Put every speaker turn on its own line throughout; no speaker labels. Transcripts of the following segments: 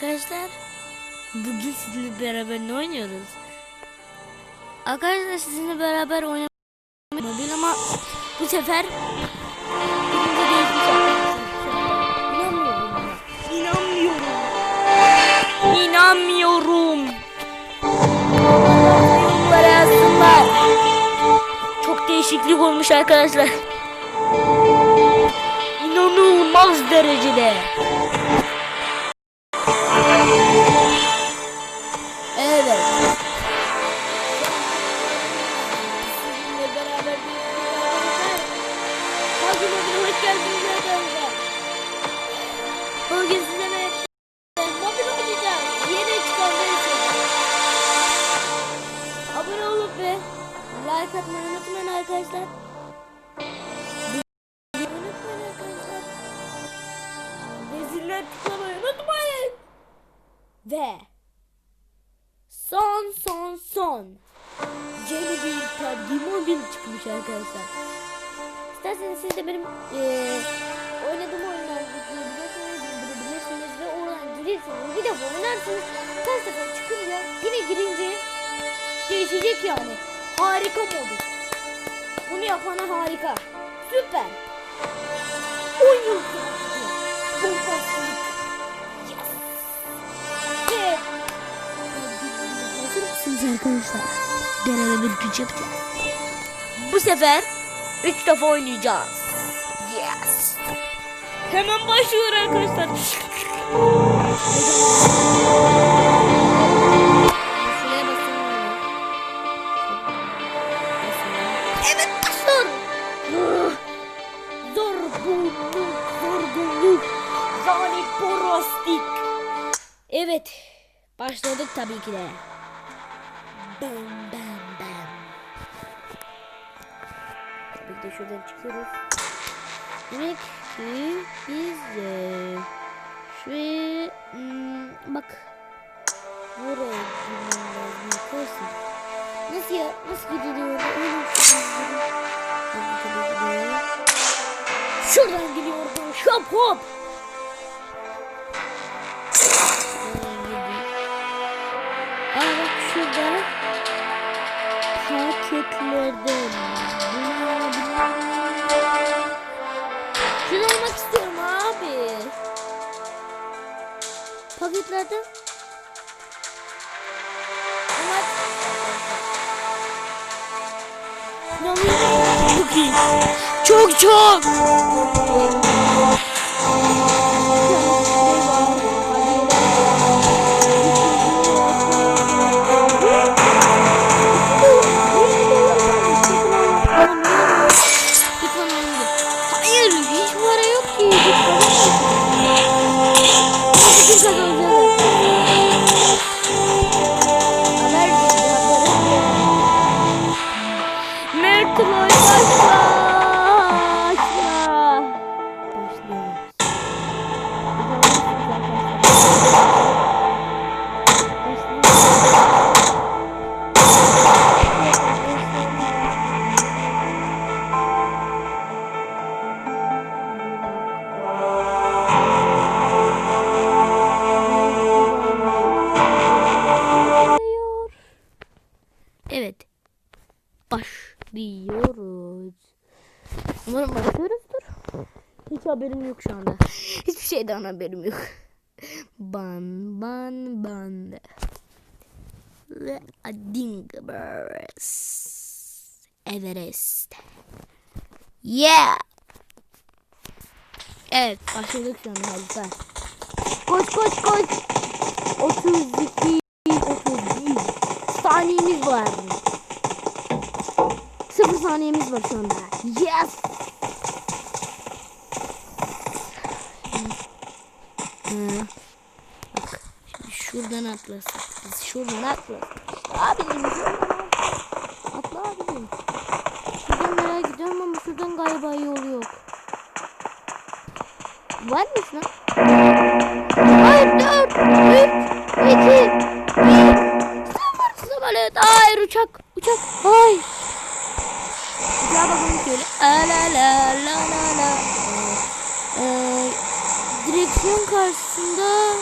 arkadaşlar. Bugün sizinle beraber ne oynuyoruz? Arkadaşlar sizinle beraber oynamak mobil ama bu sefer birinci değişmiş. İnanmıyorum. İnanmıyorum. İnanmıyorum. Yazsınlar. Çok değişiklik olmuş arkadaşlar. İnanılmaz derecede. Arkadaşlar. Unutmayın arkadaşlar. Ve ziller tıklamayı unutmayın. Ve son son son Jelly PUBG Mobile çıkmış arkadaşlar. İsterseniz siz de benim eee oynadığım oyunları izleyebilirsiniz, indirebilirsiniz ve oradan girirsiniz. Bir defa oynarsınız. Kaç defa çıkınca yine girince değişecek yani. Harika modu. Bunu yapana harika. Süper. 10 yıl. Bombastik. Yes. Ve Hazır mısınız arkadaşlar? Deneme bir güç yapacağız. Bu sefer 3 defa oynayacağız. Yes. Hemen başlıyor arkadaşlar. Porostik. Evet. Başladık tabii ki de. Bam bam bam. Tabii ki şuradan çıkıyoruz. Demek ki biz de şuraya hmm, bak buraya girmem lazım arkadaşlar. Nasıl ya? Nasıl gidiyor. Şuradan gidiyordum. Şop hop. Paketlerden ama. Çok iyi. Çok çok. Haberim yok. Ban ban ban. Ve Adingabers. Everest. Yeah. Evet başladık şu anda harika. Koş koş koş. 32 31 saniyemiz var. Sıfır saniyemiz var şu anda. Yes. Hı. Bak şimdi şuradan atlasak. Biz şuradan atlasak. Abicim şuradan atla abicim. Şuradan nereye gidiyorum ama şuradan galiba yol yok. Var mısın lan? Hayır 4, 3, 2, 1, 0, 0, evet. Hayır uçak, uçak, hayır. Televizyon karşısında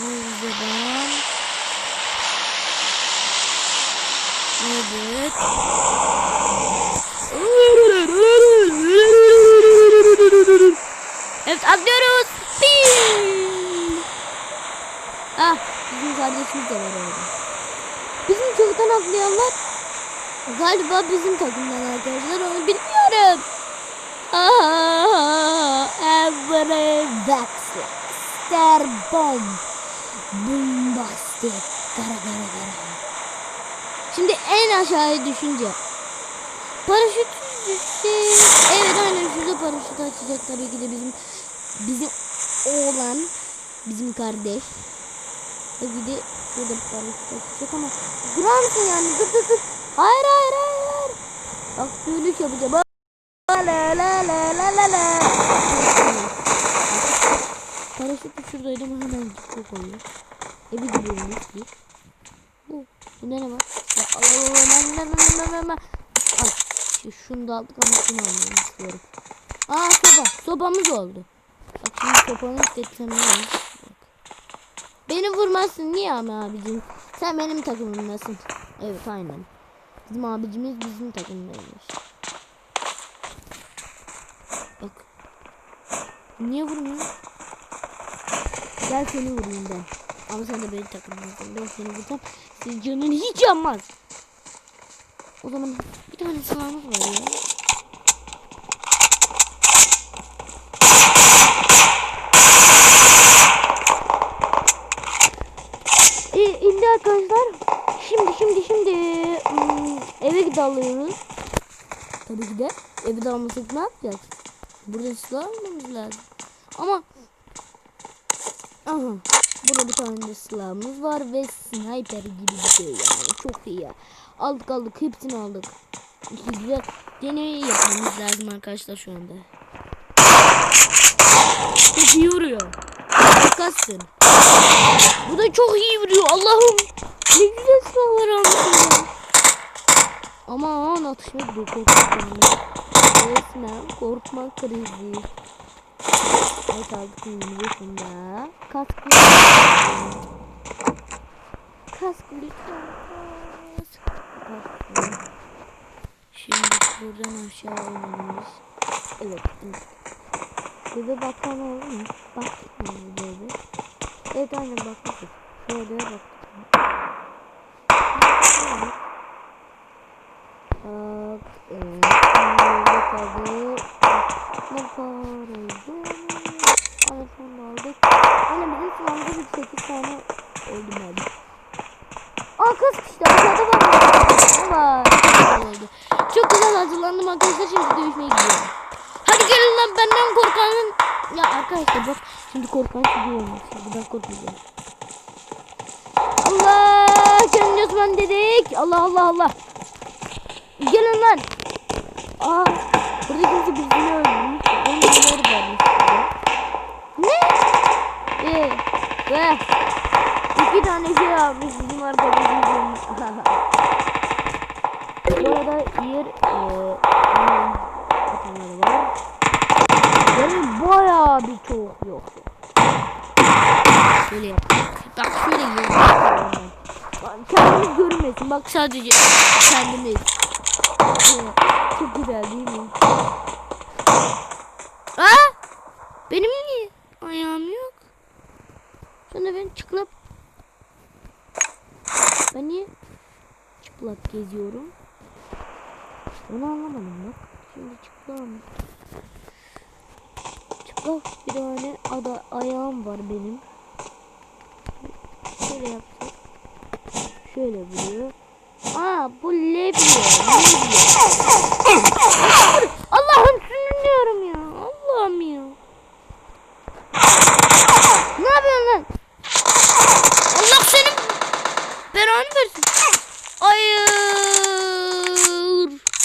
bu yüzden Evet. Evet atlıyoruz. Bim. Ah bizim kardeşimiz de var orada. Bizim çoktan atlayanlar galiba bizim takımdan arkadaşlar onu bilmiyorum. Every vexel, star bomb, bombastic, gara gara gara. Şimdi en aşağıya düşünce. Paraşüt düştü. Evet aynen şurada paraşüt açacak tabii ki de bizim bizim oğlan bizim kardeş. Tabii de şurada paraşüt açacak ama durar mısın yani dur dur dur. Hayır hayır hayır. hayır. Bak dönüş yapacağım. La la la la la la. Paraşütü şuradaydı ama hemen gitti koyuyor. E bir gidiyormuş ki. Bu. Bunda ne var? Ya Allah Allah Allah Allah Allah Allah Allah. Al. Şu, şunu da aldık ama şunu almayı istiyorum. Aa soba. Sobamız oldu. Bak şimdi olur? Bak. Beni vurmazsın niye ama abicim? Sen benim takımımdasın. Evet aynen. Bizim abicimiz bizim takımdaymış. Bak. Niye vurmuyor? Gel seni vurayım ben. Ama sen de benim takımımdansın. Ben seni vursam senin canın hiç yanmaz. O zaman bir tane silahımız var ya. E, indi arkadaşlar. Şimdi şimdi şimdi hmm, eve dalıyoruz. Tabii ki de eve dalmasak ne yapacağız? Burada silah almamız lazım. Ama aha burada bir tane de silahımız var ve sniper gibi bir şey yani çok iyi ya. Aldık aldık hepsini aldık. İşte güzel deney yapmamız lazım arkadaşlar şu anda. Çok iyi vuruyor. Harikasın. Bu da çok iyi vuruyor. Allah'ım. Ne güzel silahlar almışım ya. Aman atışma gidiyor korkmak. Resmen korkma krizi. Evet aldık yumruğunda. Kask Kask lütfen. Kask. Şimdi buradan aşağı ineriz. Evet. Bebe bakan oldu mu? Baktık mı bebe? Evet aynen baktık. Şöyle baktık. Bak. Nerede kaldı? Ne paraydı? Telefonu aldık. Aynen bizim silahımızda bir 8 tane oldu ben. Aa kız işte aşağıda var? Oldu. Çok güzel hazırlandım arkadaşlar şimdi dövüşmeye gidiyorum. Hadi gelin lan benden korkanın. Ya arkadaşlar bak şimdi korkan çocuğu olmuş. Buradan korkmayacağım. Allah kendi Osman dedik. Allah Allah Allah. Gelin lan. Aa burada kimse birini öldürmüş. Numaraları vermiş. Ne? Ee, ve iki tane şey almış bizim arkadaşımız. Bu arada yer eee hataları var. Yani bayağı bir çok yok. Şöyle yaptık. Bak şöyle yiyelim. Kendimiz görünmesin. Bak sadece kendimiz. Evet, Çok güzel değil mi? Aa! Benim niye ayağım yok? Sonra ben çıplak ben niye çıplak geziyorum? Onu anlamadım bak. Şimdi çıplağım. Çıplak bir tane ada ayağım var benim. Şöyle yapsak. Şöyle vuruyor. Aa bu lebye. Lebye. Allah'ım sürünüyorum ya. Allah'ım ya. Ne yapıyorsun lan? Allah senin belanı versin. Hayır.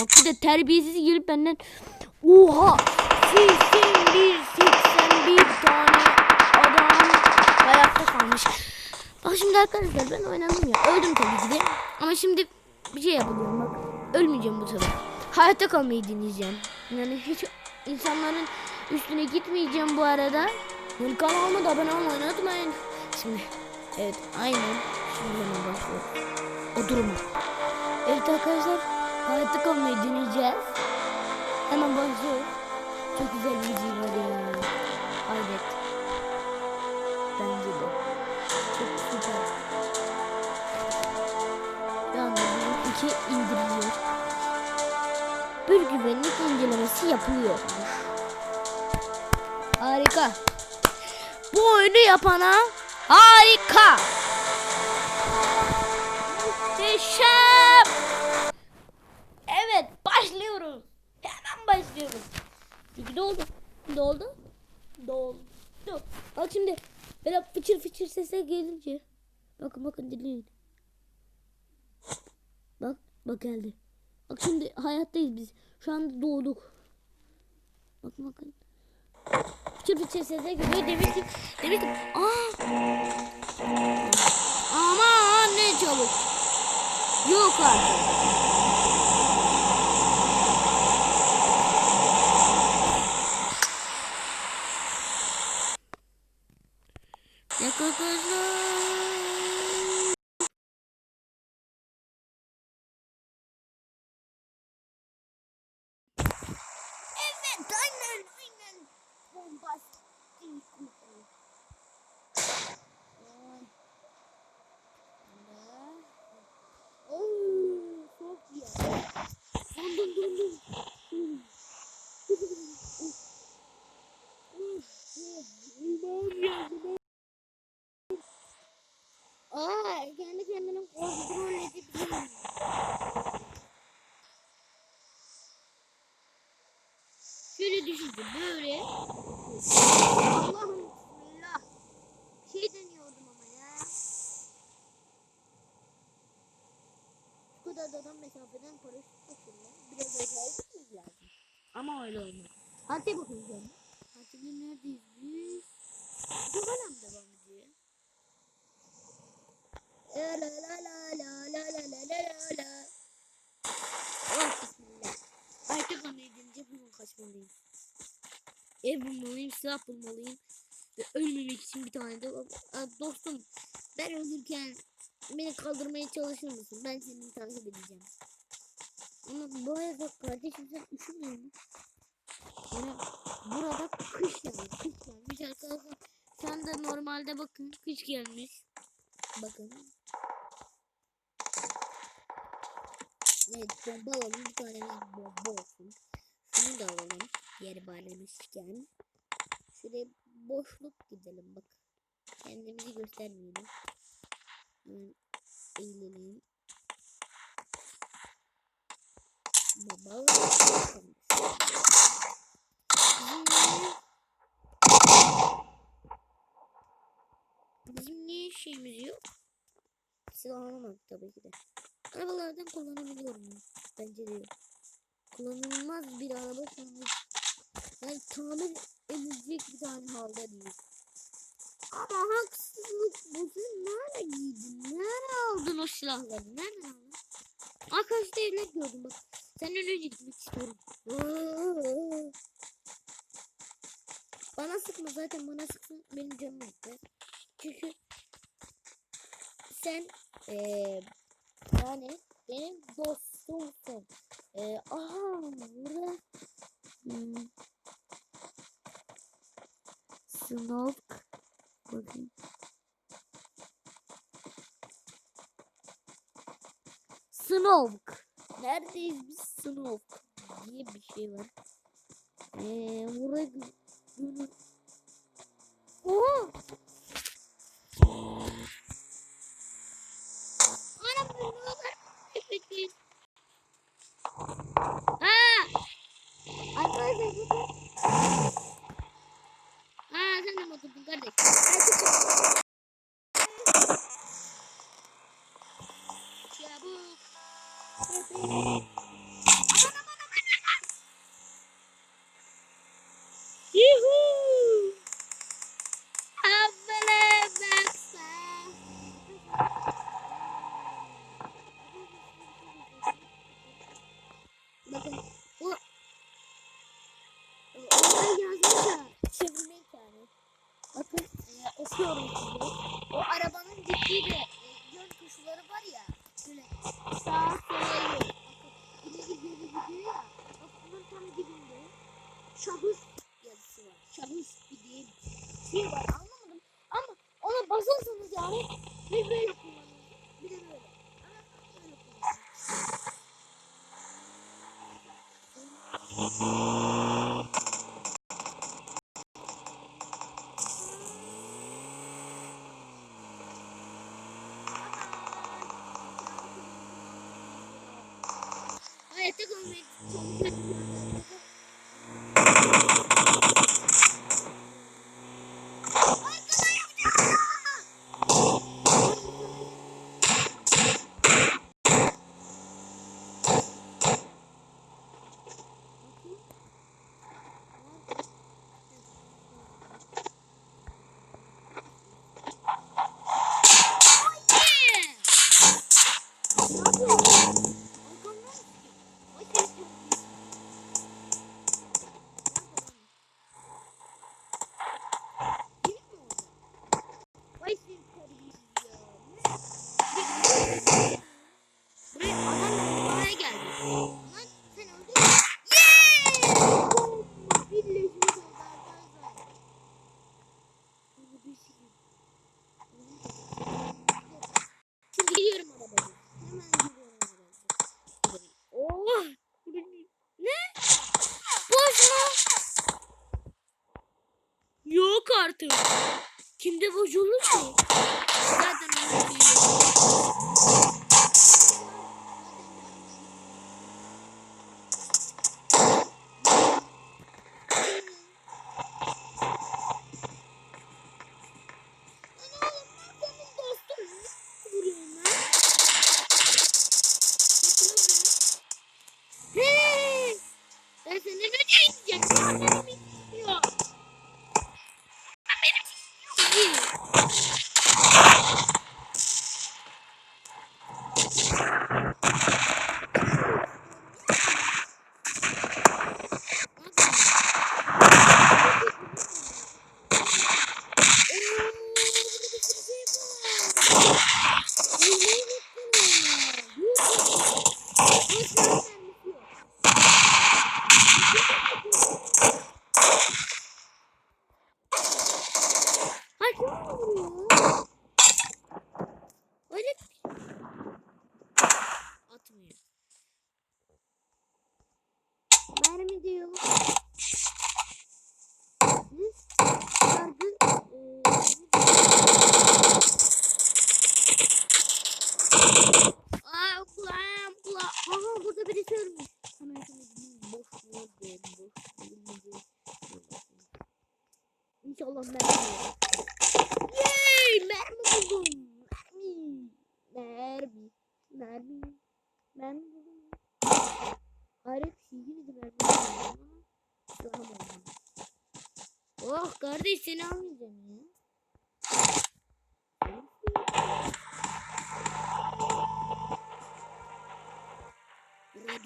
Bak bir de terbiyesiz gelip benden Oha 81 81 tane adam hayatta kalmış. Bak şimdi arkadaşlar ben oynadım ya. Öldüm tabii ki de. Ama şimdi bir şey yapacağım bak. Ölmeyeceğim bu sefer. Hayatta kalmayı deneyeceğim. Yani hiç insanların üstüne gitmeyeceğim bu arada. Yani kanalıma da abone olmayı unutmayın. Şimdi evet aynen. Şimdi hemen başlıyor. O durumu. Evet arkadaşlar Hayatta kalmayı deneyeceğiz. Hemen başlıyoruz. Çok güzel bir müziği var ya. Evet. Bence de. Çok süper. Yani iki indiriliyor. Bir güvenlik incelemesi yapılıyor. Harika. Bu oyunu yapana harika. Muhteşem. Başlıyoruz. Hemen başlıyoruz. Çünkü ne oldu? Ne oldu? Ne oldu? Bak şimdi böyle fıçır fıçır sesler gelince. Bakın bakın dinleyin. Bak bak geldi. Bak şimdi hayattayız biz. Şu anda doğduk. Bakın bakın. Fıçır fıçır sesler geliyor demiştim. Demiştim. Aa. Aman ne çabuk. Yok artık. Kuckuck Bu kadar da adam mesafeden paraşüt takılma. Biraz acayip gitmemiz lazım. Ama öyle olmaz. Hadi bakacağım. Hadi neredeyiz biz? Bu hala mı ediyor? La la la la la la la la la la. Oh bismillah. Artık ana edince bunun kaçmalıyım. Ev bulmalıyım, silah bulmalıyım. Ve ölmemek için bir tane de Aa, dostum ben ölürken beni kaldırmaya çalışır mısın? Ben seni takip edeceğim. Ama bu arada kardeşim sen üşümüyor musun? Yani burada kış yani kış gelmiş arkadaşlar. Sen de normalde bakın kış gelmiş. Bakın. Evet bomba alalım bir tane bomba olsun. Şunu da alalım. Yeri bağlamışken. Şuraya boşluk gidelim bak. Kendimizi göstermeyelim. Eğilelim. Baba. Bizim niye şeyimiz yok? Silah alamadık tabii ki de. Arabalardan kullanabiliyorum. ben. Bence de yok. Kullanılmaz bir araba şu. Yani tamir edilecek bir tane halde değil. Ama haksızlık bu. Sen nerede giydin? Nerede aldın o silahları? Nerede aldın? Arkadaşlar evler gördüm bak. Senden önce gitmek istiyorum. Bana sıkma zaten bana sıksın benim canım gider. Çünkü sen eee yani benim dostumsun. Eee aha burada hmm. Snoke bakayım. Snoke. Neredeyiz biz Snoke diye bir şey var. Eee buraya Yunus. Oha! Anam bunlar! Arkadaşlar Oh. 猪猪。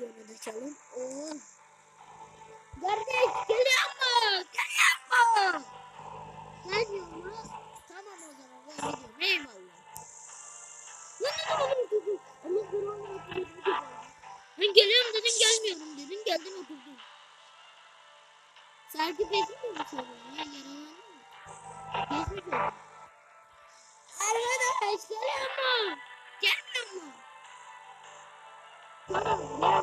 videonu da çalın. Oo. Kardeş geliyor mu? Geliyor mu? Ne diyorsunuz? Tamam o zaman ben gidiyorum. Eyvallah. Lan ne zaman oturdun? Allah korumanı oturdun. Ben geliyorum dedim gelmiyorum dedim geldim oturdum. Sergi bezmiyor mu seni? Ya yaralandın mı? Bezmiyor. Arkadaş geliyor mu? Gelmiyor mu? Tamam.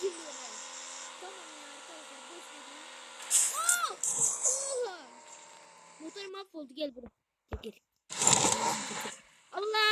geliyorlar. Tamam ya arkadaşlar boş verin. Mahvoldu gel buraya. Gel. Allah!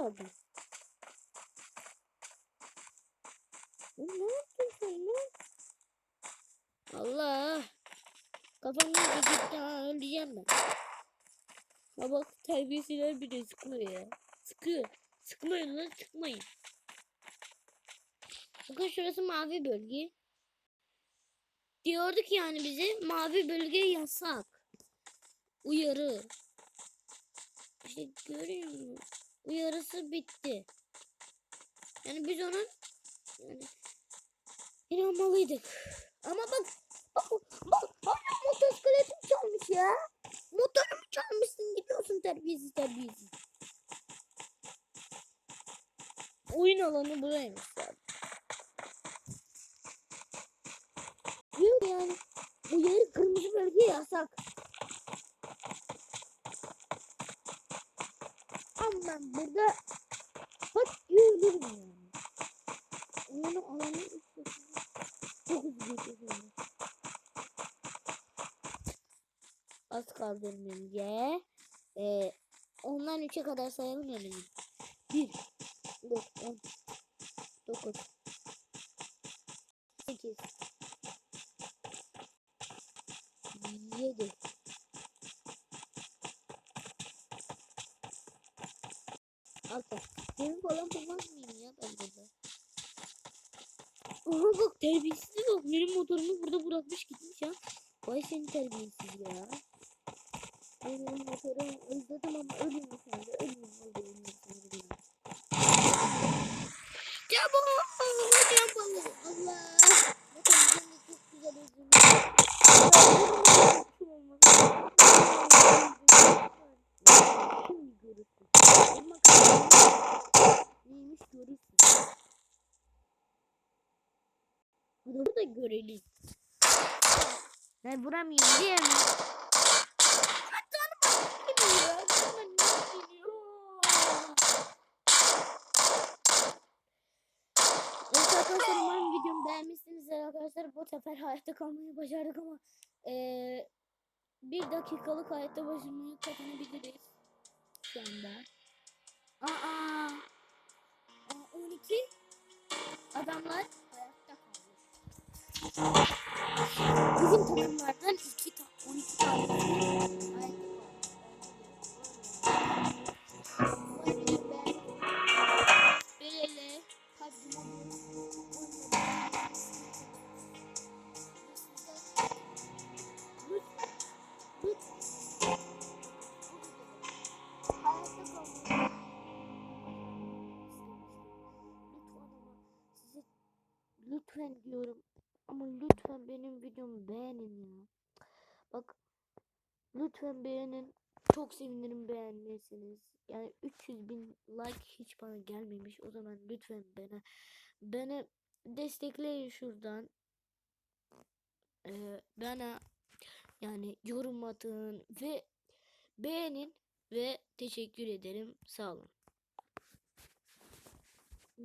Lan ne yaptın sen lan? Allah! Kafam iyice gitti ha öleceğim ben. Ha bak terbiyesizler bir de sıkıyor ya. Sıkıyor. Sıkmayın lan sıkmayın. Bakın şurası mavi bölge. Diyorduk yani bize mavi bölge yasak. Uyarı. İşte görüyor musun? Uyarısı bitti. Yani biz onun yani inanmalıydık. Ama bak bak bak hala motosikletim çalmış ya. Motorumu çalmışsın gidiyorsun terbiyesiz terbiyesiz. Oyun alanı buraymış zaten. Yok yani. Yer kırmızı bölge yasak. Abi ben burada pat yürürüm yani. Onu alanı istiyorsun. Çok hızlı geçiyorum. Az kaldırmıyorum. Ye. Ee, ondan 3'e kadar sayabiliyor muyum? 1 9 9 8 7 terbiyesiz bak benim motorumu burada bırakmış gitmiş ya. Vay seni terbiyesiz ya. Benim motorumu özledim ama ölmüyor şu anda. Ölmüyor ölmüyor ölmüyor. Çabuk! Çabuk! Allah! Motorum da çok güzel özledim. Şimdi görürsün. Ama neymiş görürsün. Bunu da görelim. Ben vuramıyorum diye mi? Arkadaşlar umarım videomu beğenmişsinizdir arkadaşlar. Bu sefer hayatta kalmayı başardık ama eee bir dakikalık hayatta başlamayı kazanabiliriz şu anda. Aa, aa 12 adamlar. Bizim takımlardan 2 ta 12 tane gelmemiş. O zaman lütfen bana beni destekleyin şuradan. Ee, bana yani yorum atın ve beğenin ve teşekkür ederim. Sağ olun.